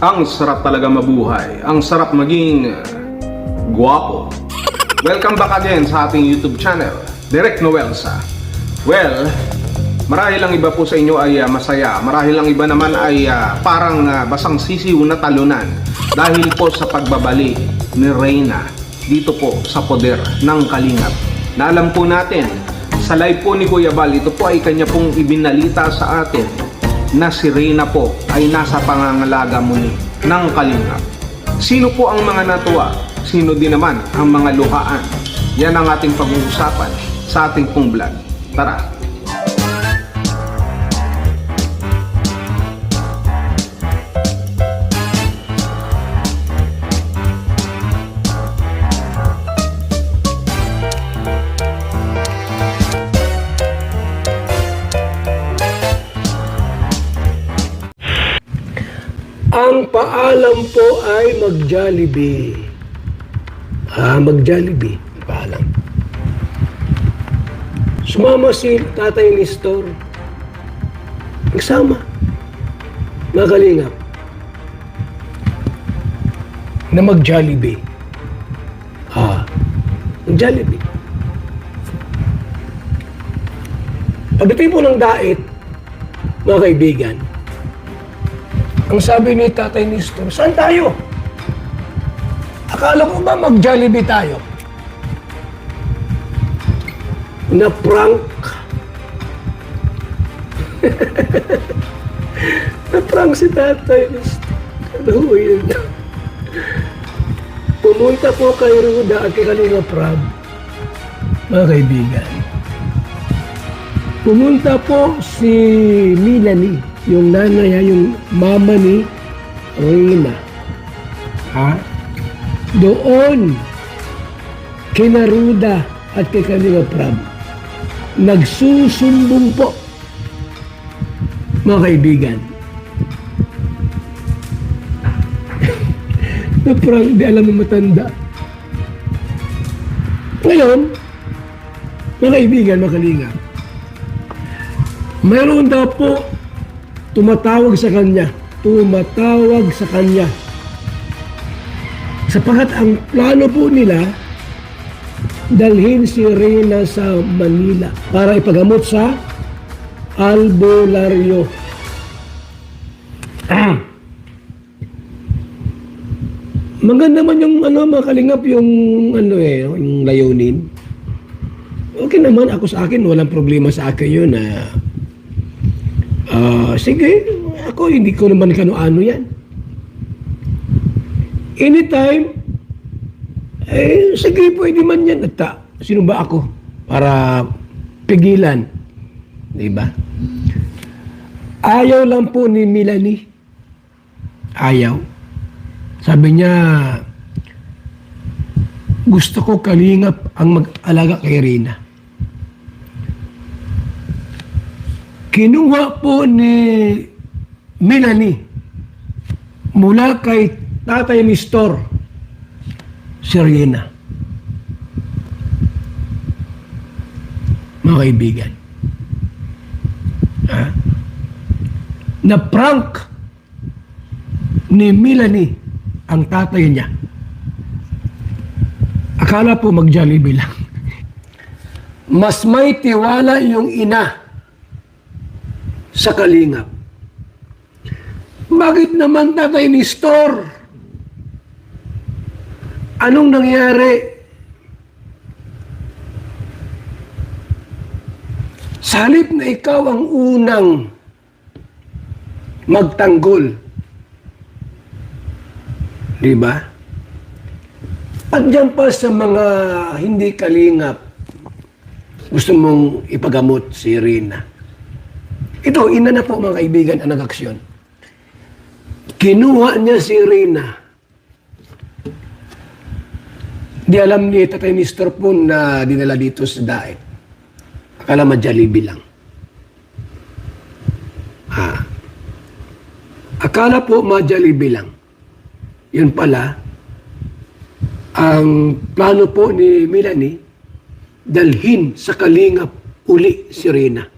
Ang sarap talaga mabuhay. Ang sarap maging uh, guwapo. Welcome back again sa ating YouTube channel, Direct Noelsa. Well, marahil ang iba po sa inyo ay uh, masaya. Marahil ang iba naman ay uh, parang uh, basang sisiw na talunan dahil po sa pagbabali ni Reyna dito po sa poder ng Kalingap. Na alam po natin, sa live po ni Kuya Bal, ito po ay kanya pong ibinalita sa atin na si Reyna po ay nasa pangangalaga muli ng Kalingap. Sino po ang mga natuwa? Sino din naman ang mga luhaan? Yan ang ating pag-uusapan sa ating pong vlog. Tara! Ang paalam po ay mag-Jollibee. Ah, mag-Jollibee. Paalam. Sumama si Tatay Nestor. Nagsama. Mga kalingap. Na mag-Jollibee. Ah, mag-Jollibee. Pagdating po ng dait, mga kaibigan, ang sabi ni Tatay Nestor, saan tayo? Akala ko ba mag-Jollibee tayo? Na prank. na prank si Tatay Nestor. Ano yun? Pumunta po kay Ruda at kay Kalinga Prab. Mga kaibigan. Pumunta po si Melanie, yung nanay, yung mama ni Reyna. Ha? Doon, kina Ruda at kay Kalinga Prab, nagsusumbong po, mga kaibigan. na parang di alam mo matanda. Ngayon, mga kaibigan, mga kalinga, mayroon daw po tumatawag sa kanya, tumatawag sa kanya. Sapagat ang plano po nila, dalhin si Reyna sa Manila para ipagamot sa albularyo. Maganda man yung ano, mga kalingap, yung ano eh, yung layunin. Okay naman, ako sa akin, walang problema sa akin yun na Ah, sige, ako hindi ko naman kano-ano yan. Anytime, eh, sige, pwede man yan. At ah, sino ba ako para pigilan? Di ba? Ayaw lang po ni Melanie. Ayaw. Sabi niya, gusto ko kalingap ang mag-alaga kay Rina. Kinuha po ni Melanie mula kay tatay si Riena. Mga kaibigan. Ha? Na prank ni Melanie ang tatay niya. Akala po mag-Jollibee lang. Mas may tiwala yung ina sa kalingap. Bakit naman tatay ni Store? Anong nangyari? Sa na ikaw ang unang magtanggol. Di ba? At dyan pa sa mga hindi kalingap, gusto mong ipagamot si Rina. Ito, ina na po mga kaibigan ang nag-aksyon. Kinuha niya si Rina. Di alam ni Tatay Mr. Pun na dinala dito sa daet. Akala ma-Jollibee lang. Ha. Akala po ma-Jollibee lang. Yun pala, ang plano po ni Melanie, dalhin sa kalingap uli si Rina.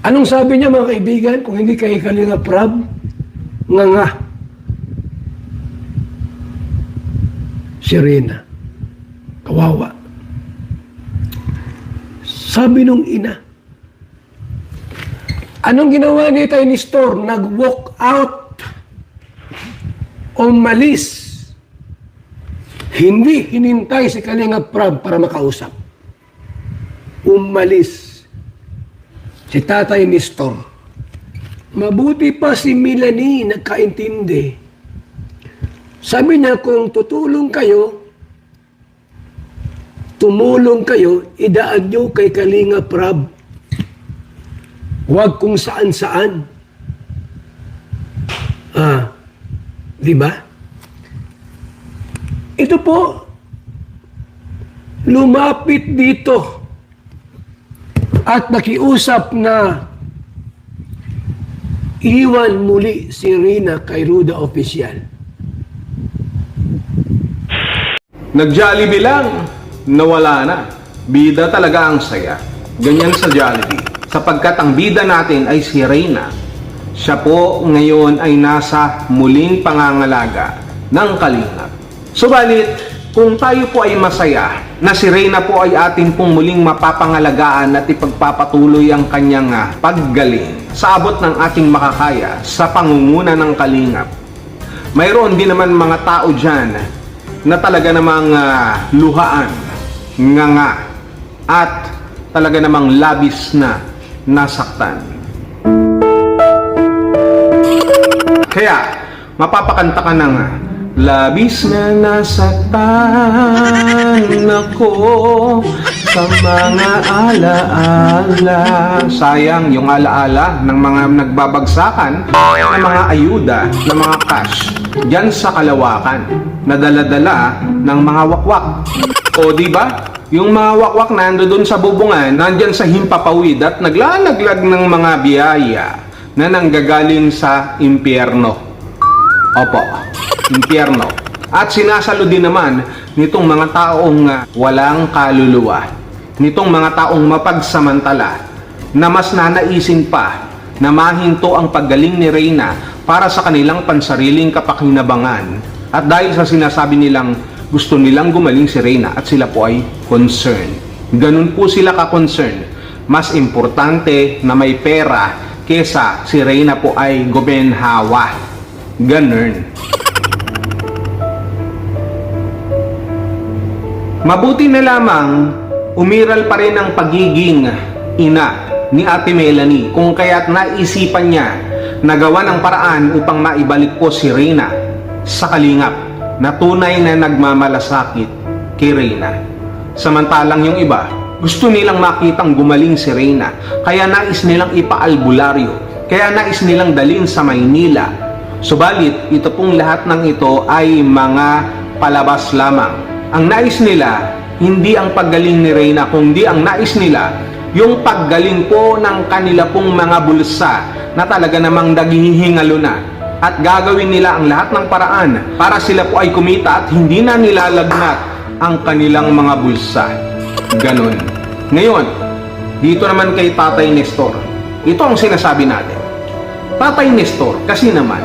Anong sabi niya mga kaibigan? Kung hindi kay Kalinga Prab, nga nga. Si. Kawawa. Sabi nung ina, anong ginawa ni Tay Nestor? Nag-walk out umalis. Hindi hinintay si Kalinga Prab para makausap. Umalis. Si Tatay Nestor. Mabuti pa si Melanie nagkaintindi. Sabi niya kung tutulong kayo, tumulong kayo, idaan nyo kay Kalinga Prab. Huwag kung saan-saan. Ah, di ba? Ito po, lumapit dito at nakiusap na iwan muli si Rina kay Ruda Official. Nag-Jollibee lang, nawala na. Bida talaga ang saya. Ganyan sa Jollibee. Sapagkat ang bida natin ay si Reyna. Siya po ngayon ay nasa muling pangangalaga ng kalingap. Subalit, kung tayo po ay masaya na si Reyna po ay atin pong muling mapapangalagaan at ipagpapatuloy ang kanyang ah, paggaling sa abot ng ating makakaya sa pangunguna ng kalingap, mayroon din naman mga tao dyan na talaga namang ah, luhaan, nganga, at talaga namang labis na nasaktan. Kaya, mapapakanta ka ng ah, Labis na nasaktan ako sa mga alaala. Sayang yung alaala ng mga nagbabagsakan ng mga ayuda, ng mga cash diyan sa kalawakan na dala-dala ng mga wakwak. O di ba? Yung mga wakwak na doon sa bubungan, nandyan sa himpapawid at naglalaglag ng mga biyaya na nanggagaling sa impyerno. Opo, impyerno. At sinasalo din naman nitong mga taong ah, walang kaluluwa, nitong mga taong mapagsamantala, na mas nanaisin pa na mahinto ang paggaling ni Reyna para sa kanilang pansariling kapakinabangan. At dahil sa sinasabi nilang gusto nilang gumaling si Reyna at sila po ay concerned. Ganun po sila ka-concern. Mas importante na may pera kesa si Reyna po ay gobenhawa. Ganun. Mabuti na lamang umiral pa rin ang pagiging ina ni Ate Melanie kung kaya't naisipan niya na gawa ng paraan upang maibalik po si Reyna sa kalingap na tunay na nagmamalasakit kay Reyna. Samantalang yung iba, gusto nilang makitang gumaling si Reyna kaya nais nilang ipaalbularyo, kaya nais nilang dalin sa Maynila. Subalit, ito pong lahat ng ito ay mga palabas lamang. Ang nais nila, hindi ang paggaling ni Reyna, kundi ang nais nila, yung paggaling po ng kanila pong mga bulsa na talaga namang naghihingalo na. At gagawin nila ang lahat ng paraan para sila po ay kumita at hindi na nilalagnat ang kanilang mga bulsa. Ganon. Ngayon, dito naman kay Tatay Nestor, ito ang sinasabi natin. Tatay Nestor, kasi naman,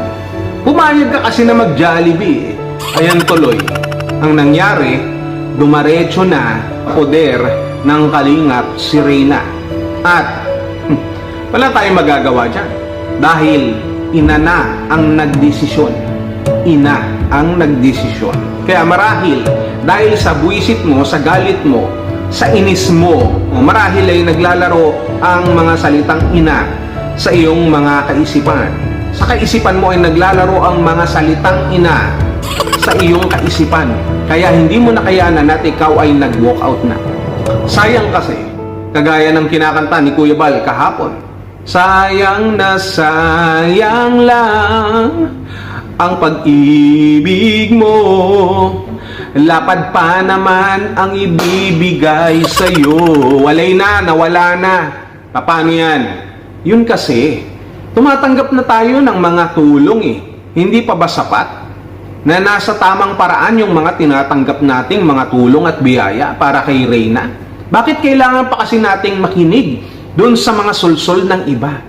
pumayag ka kasi na mag-Jollibee eh. Ayan tuloy. Ang nangyari, dumaretso na poder ng kalingap si Reyna. At hmm, wala tayong magagawa dyan. Dahil ina na ang nagdesisyon. Ina ang nagdesisyon. Kaya marahil, dahil sa buwisit mo, sa galit mo, sa inis mo, marahil ay naglalaro ang mga salitang ina sa iyong mga kaisipan. Sa kaisipan mo ay naglalaro ang mga salitang ina sa iyong kaisipan. Kaya hindi mo nakayanan at ikaw ay nag-walk out na. Sayang kasi, kagaya ng kinakanta ni Kuya Bal kahapon, Sayang na sayang lang ang pag-ibig mo Lapad pa naman ang ibibigay sa'yo Walay na, nawala na Paano yan? Yun kasi, tumatanggap na tayo ng mga tulong eh Hindi pa ba sapat? na nasa tamang paraan yung mga tinatanggap nating mga tulong at biyaya para kay Reyna? Bakit kailangan pa kasi nating makinig doon sa mga sulsol ng iba.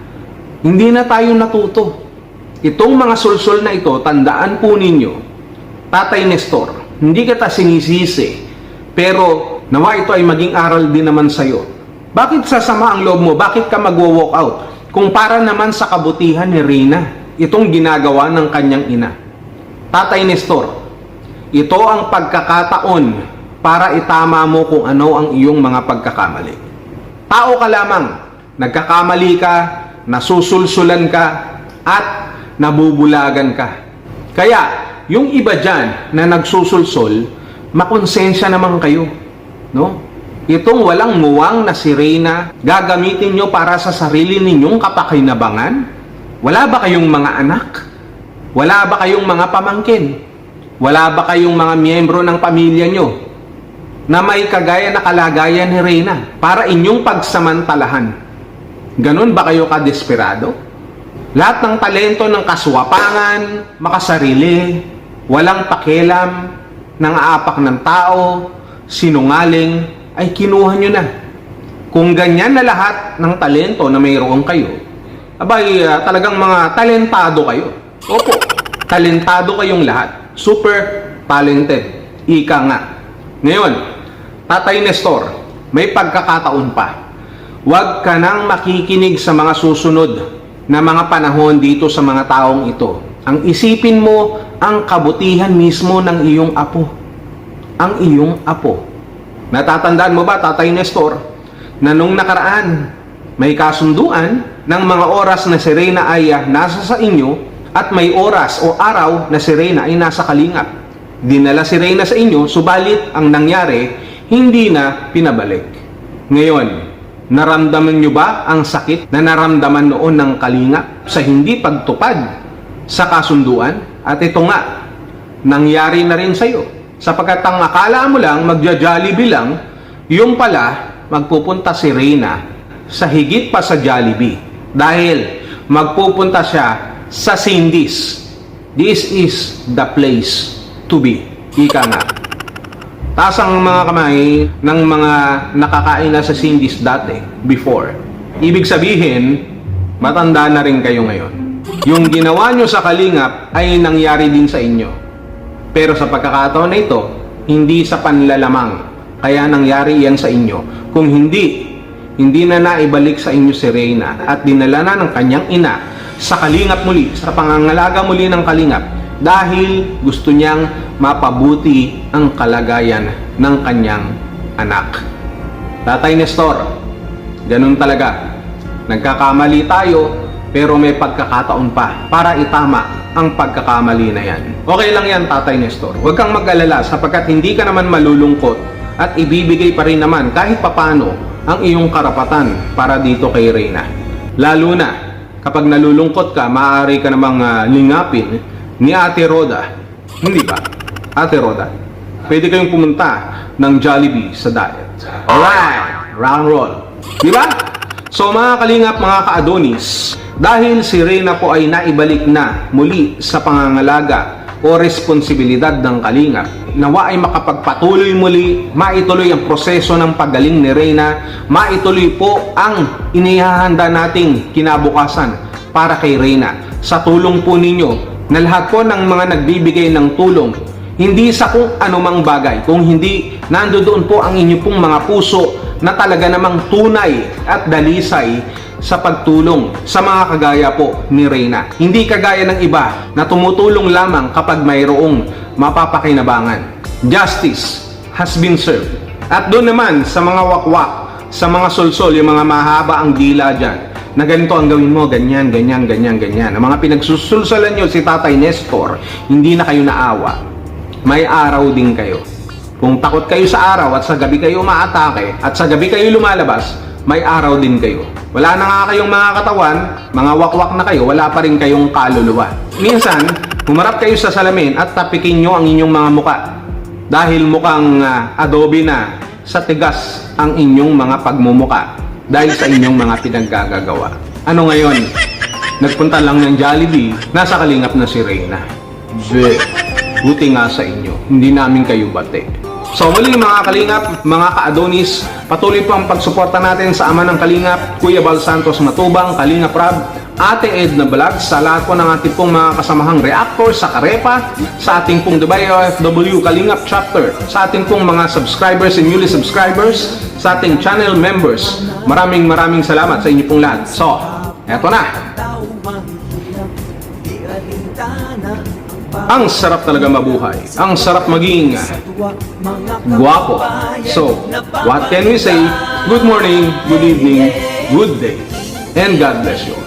Hindi na tayo natuto. Itong mga sulsol na ito, tandaan po ninyo, Tatay Nestor, hindi kita sinisisi, pero nawa ito ay maging aral din naman sa'yo. Bakit sasama ang loob mo? Bakit ka magwo-walk out? Kung para naman sa kabutihan ni Rina, itong ginagawa ng kanyang ina. Tatay Nestor, ito ang pagkakataon para itama mo kung ano ang iyong mga pagkakamali. Tao ka lamang, nagkakamali ka, nasusulsulan ka, at nabubulagan ka. Kaya, yung iba dyan na nagsusulsol, makonsensya naman kayo. No? Itong walang muwang na si Reyna, gagamitin nyo para sa sarili ninyong kapakinabangan? Wala ba kayong mga anak? Wala ba kayong mga pamangkin? Wala ba kayong mga miyembro ng pamilya nyo na may kagaya na kalagayan ni Reyna para inyong pagsamantalahan? Ganon ba kayo kadesperado? Lahat ng talento ng kaswapangan, makasarili, walang pakialam, nang aapak ng tao, sinungaling, ay kinuha nyo na. Kung ganyan na lahat ng talento na mayroon kayo, abay ah, talagang mga talentado kayo. Opo, talentado kayong lahat. Super talented. Ika nga. Ngayon, Tatay Nestor, may pagkakataon pa. Huwag ka nang makikinig sa mga susunod na mga panahon dito sa mga taong ito. Ang isipin mo ang kabutihan mismo ng iyong apo. Ang iyong apo. Natatandaan mo ba, Tatay Nestor, na nung nakaraan, may kasunduan ng mga oras na si Reyna ay ah, nasa sa inyo at may oras o araw na si Reyna ay nasa kalingap. Dinala si Reyna sa inyo, subalit ang nangyari, hindi na pinabalik. Ngayon, naramdaman nyo ba ang sakit na naramdaman noon ng kalingap sa hindi pagtupad sa kasunduan? At ito nga, nangyari na rin sa iyo. Sapagkat ang akala mo lang, magja-jollibee lang, yung pala, magpupunta si Reyna sa higit pa sa Jollibee. Dahil magpupunta siya sa Cindy's. This is the place to be. Ika nga. Taas ang mga kamay ng mga nakakain na sa Cindy's dati, before. Ibig sabihin, matanda na rin kayo ngayon. Yung ginawa nyo sa kalingap ay nangyari din sa inyo. Pero sa pagkakataon na ito, hindi sa panlalamang. Kaya nangyari yan sa inyo. Kung hindi, hindi na naibalik sa inyo si Reyna at dinala na ng kanyang ina sa kalingap muli, sa pangangalaga muli ng kalingap dahil gusto niyang mapabuti ang kalagayan ng kanyang anak. Tatay Nestor, ganun talaga. Nagkakamali tayo, pero may pagkakataon pa para itama ang pagkakamali na yan. Okay lang yan, Tatay Nestor. Huwag kang mag-alala sapagkat hindi ka naman malulungkot at ibibigay pa rin naman kahit papano ang iyong karapatan para dito kay Reyna. Lalo na kapag nalulungkot ka, maaari ka namang ah, lingapin ni Ate Roda. Hindi ba? Ate Roda, pwede kayong pumunta ng Jollibee sa diet. Alright! Round roll. Di ba? So mga kalingap, mga ka-Adonis, dahil si Reyna po ay naibalik na muli sa pangangalaga o responsibilidad ng kalingap, nawa ay makapagpatuloy muli, maituloy ang proseso ng paggaling ni Reyna, maituloy po ang inihahanda nating kinabukasan para kay Reyna. Sa tulong po ninyo, na lahat po ng mga nagbibigay ng tulong, hindi sa kung anumang bagay, kung hindi nandoon po ang inyo pong mga puso na talaga namang tunay at dalisay sa pagtulong sa mga kagaya po ni Reyna. Hindi kagaya ng iba na tumutulong lamang kapag mayroong mapapakinabangan. Justice has been served. At doon naman sa mga wakwak, sa mga solsol, yung mga mahaba ang dila dyan, na ganito ang gawin mo, ganyan, ganyan, ganyan, ganyan. Ang mga pinagsusulsalan nyo si Tatay Nestor, hindi na kayo naawa. May araw din kayo. Kung takot kayo sa araw at sa gabi kayo umaatake at sa gabi kayo lumalabas, may araw din kayo. Wala na nga kayong mga katawan, mga wakwak na kayo, wala pa rin kayong kaluluwa. Minsan, humarap kayo sa salamin at tapikin nyo ang inyong mga muka. Dahil mukhang ah, adobe na sa tigas ang inyong mga pagmumuka dahil sa inyong mga pinaggagawa. Ano ngayon? Nagpunta lang ng Jollibee, nasa kalingap na si Reyna. Buti nga sa inyo, hindi namin kayo bate. So muli mga kalingap, mga ka-adonis, patuloy po ang pagsuporta natin sa ama ng kalingap, Kuya Bal Santos Matubang, Kalingap Rab, Ate Edna Balag, sa lahat po ng ating pong mga kasamahang reactor sa Karepa, sa ating pong Dubai OFW Kalingap Chapter, sa ating pong mga subscribers and newly subscribers, sa ating channel members. Maraming maraming salamat sa inyo pong lahat. So, eto na. Ang sarap talaga mabuhay. Ang sarap maging guwapo. So, what can we say? Good morning, good evening, good day, and God bless you.